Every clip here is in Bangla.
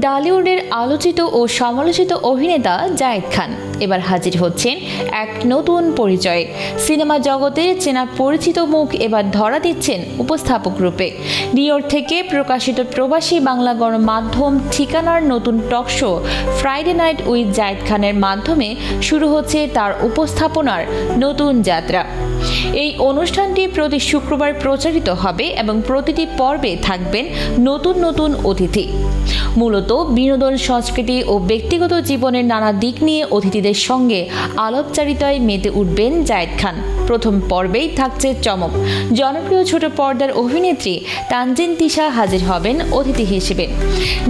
ডালিউডের আলোচিত ও সমালোচিত অভিনেতা জায়েদ খান। এবার হাজির হচ্ছেন এক নতুন পরিচয়ে। সিনেমা জগতে চেনা পরিচিত মুখ এবার ধরা দিচ্ছেন উপস্থাপক রূপে। নিউ থেকে প্রকাশিত প্রবাসী বাংলা গণমাধ্যম ঠিকানার নতুন talk show Friday night with Zayed খানের মাধ্যমে শুরু হচ্ছে তার উপস্থাপনার নতুন যাত্রা। এই অনুষ্ঠানটি প্রতি শুক্রবার প্রচারিত হবে এবং প্রতিটি পর্বে থাকবেন নতুন নতুন অতিথি। মূলত বিনোদন, সংস্কৃতি ও ব্যক্তিগত জীবনের নানা দিক নিয়ে অতিথিদের সঙ্গে আলাপচারিতায় মেতে উঠবেন জায়েদ খান। প্রথম পর্বেই থাকছে চমক। জনপ্রিয় ছোট পর্দার অভিনেত্রী তানজিন তিশা হাজির হবেন অতিথি হিসেবে।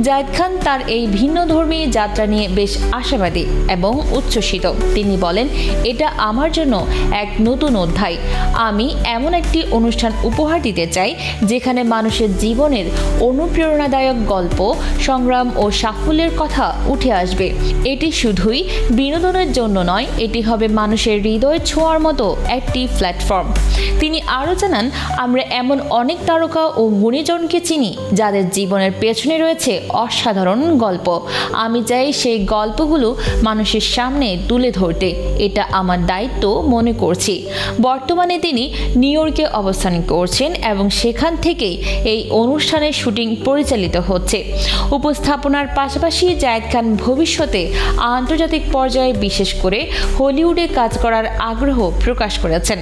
জায়েদ খান তার এই ভিন্ন ভিন্নধর্মী যাত্রা নিয়ে বেশ আশাবাদী এবং উচ্ছ্বসিত। তিনি বলেন, এটা আমার জন্য এক নতুন অধ্যায়। আমি এমন একটি অনুষ্ঠান উপহার দিতে চাই, যেখানে মানুষের জীবনের অনুপ্রেরণাদায়ক গল্প, সংগ্রাম ও সাফল্যের কথা উঠে আসবে। এটি শুধুই বিনোদনের জন্য নয়, এটি হবে মানুষের হৃদয় ছোঁয়ার মতো একটি প্ল্যাটফর্ম তিনি আরও জানান, আমরা এমন অনেক তারকা ও গুণীজনকে চিনি, যাদের জীবনের পেছনে রয়েছে অসাধারণ গল্প। আমি চাই সেই গল্পগুলো মানুষের সামনে তুলে ধরতে। এটা আমার দায়িত্ব মনে করছি। বর্তমানে তিনি নিউ ইয়র্কে অবস্থান করছেন এবং সেখান থেকেই এই অনুষ্ঠানের শুটিং পরিচালিত হচ্ছে। উপস্থাপনার পাশাপাশি জায়েদ খান ভবিষ্যতে আন্তর্জাতিক পর্যায়ে বিশেষ করে হলিউডে কাজ করার আগ্রহ প্রকাশ করেছেন।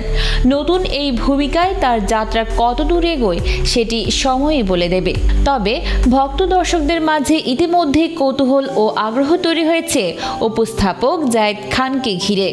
নতুন এই ভূমিকায় তার যাত্রা কত দূর এগোয় সেটি সময়ই বলে দেবে। তবে ভক্ত দর্শকদের মাঝে ইতিমধ্যে কৌতূহল ও আগ্রহ তৈরি হয়েছে। উপস্থাপক জায়েদ খানকে ঘিরে।